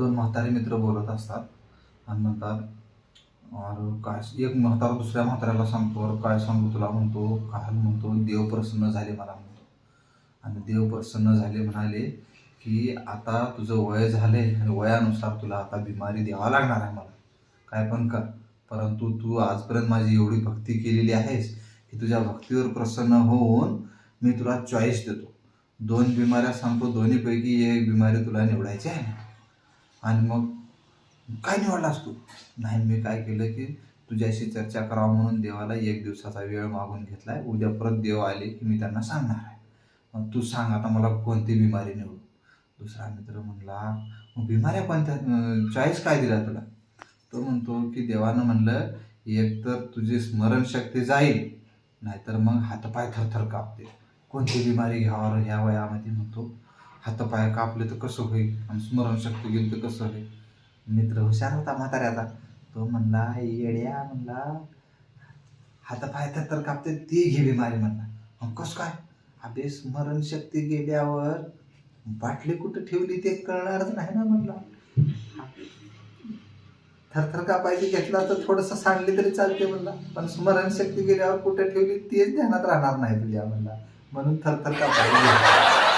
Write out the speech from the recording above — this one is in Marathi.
दोन म्हातारे मित्र बोलत असतात. आणि म्हणतात अरे काय एक म्हातारा दुसऱ्या म्हाताऱ्याला सांगतो अरे काय सांगू तुला? म्हणतो काय म्हणतो देव प्रसन्न झाले मला म्हणतो. आणि देव प्रसन्न झाले म्हणाले की आता तुझं वय झाले आणि वयानुसार तुला आता बिमारी द्यावा लागणार आहे मला. काय पण कर. परंतु तू आजपर्यंत माझी एवढी भक्ती केलेली आहेस की तुझ्या भक्तीवर प्रसन्न होऊन मी तुला चॉईस देतो. दोन बिमाऱ्या सांगतो दोन्हीपैकी एक बिमारी तुला निवडायची आहे. आणि मग काय निवडलास तू नाही मी काय केलं की तुझ्याशी चर्चा करावं म्हणून देवाला एक दिवसाचा वेळ मागून घेतला आहे उद्या परत देव आले की मी त्यांना सांगणार आहे. मग तू सांग आता मला कोणती बिमारी निवडू? दुसरा मित्र म्हणला मग बिमाऱ्या कोणत्या? चॉईस काय दिला तुला? तो म्हणतो की देवानं म्हणलं एक तर तुझी स्मरणशक्ती जाईल नाहीतर मग हातपाय थरथर कापते कोणती बिमारी घ्यावर ह्या वयामध्ये? म्हणतो. हातपाय कापले तर कसं होईल? आणि स्मरणशक्ती गेली तर कसं होईल मित्र हुशार होता म्हाताऱ्याचा तो म्हणला येड्या म्हणला हातापाय थरथर कापते ती घेवी मारी म्हणला. मग कसं काय? अबे स्मरणशक्ती गेल्यावर बाटली कुठं ठेवली ते कळणारच नाही ना म्हणला. थरथर कापायची घेतला तर थोडंसं सांडली तरी चालते म्हणला. पण स्मरणशक्ती गेल्यावर कुठे ठेवली तेच ध्यानात राहणार नाही तुझ्या म्हणला. म्हणून थरथर कापायची